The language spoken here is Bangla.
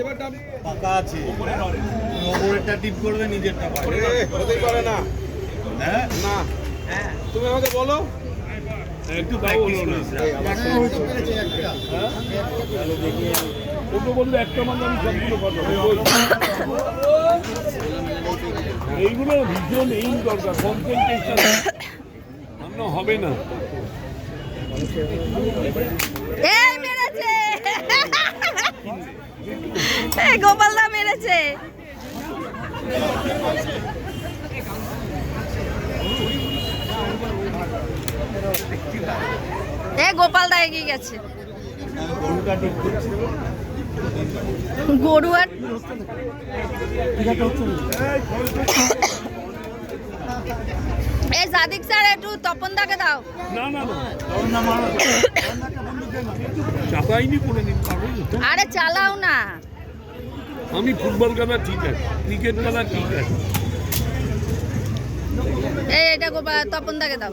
এবার ডান পাকা আছে। ওপরেরটা টিপ করবে নিজেরটা পাবে এ, হতেই পারে না। হ্যাঁ? না। তুমি আমাকে বলো। একটু প্র্যাকটিস করিস এই, ওকে বললে একটা। মানে আমি সবগুলো কথা এইগুলো এই দরকার কনসেন্ট্রেশন হবে না। এই মেরেছে। এই গোপালদা মেরেছে। এ গোপালদা এগিয়ে গেছে। গরু আর এই জাদিক স্যার একটু তপনদাকে দাও। না না না। না মারা চাপাইনি করে নিন পাগল। আরে চালাও না। আমি ফুটবল খেলা ঠিক আছে ক্রিকেট খেলা ঠিক আছে। এই এটা গোপাল তপনদাকে দাও।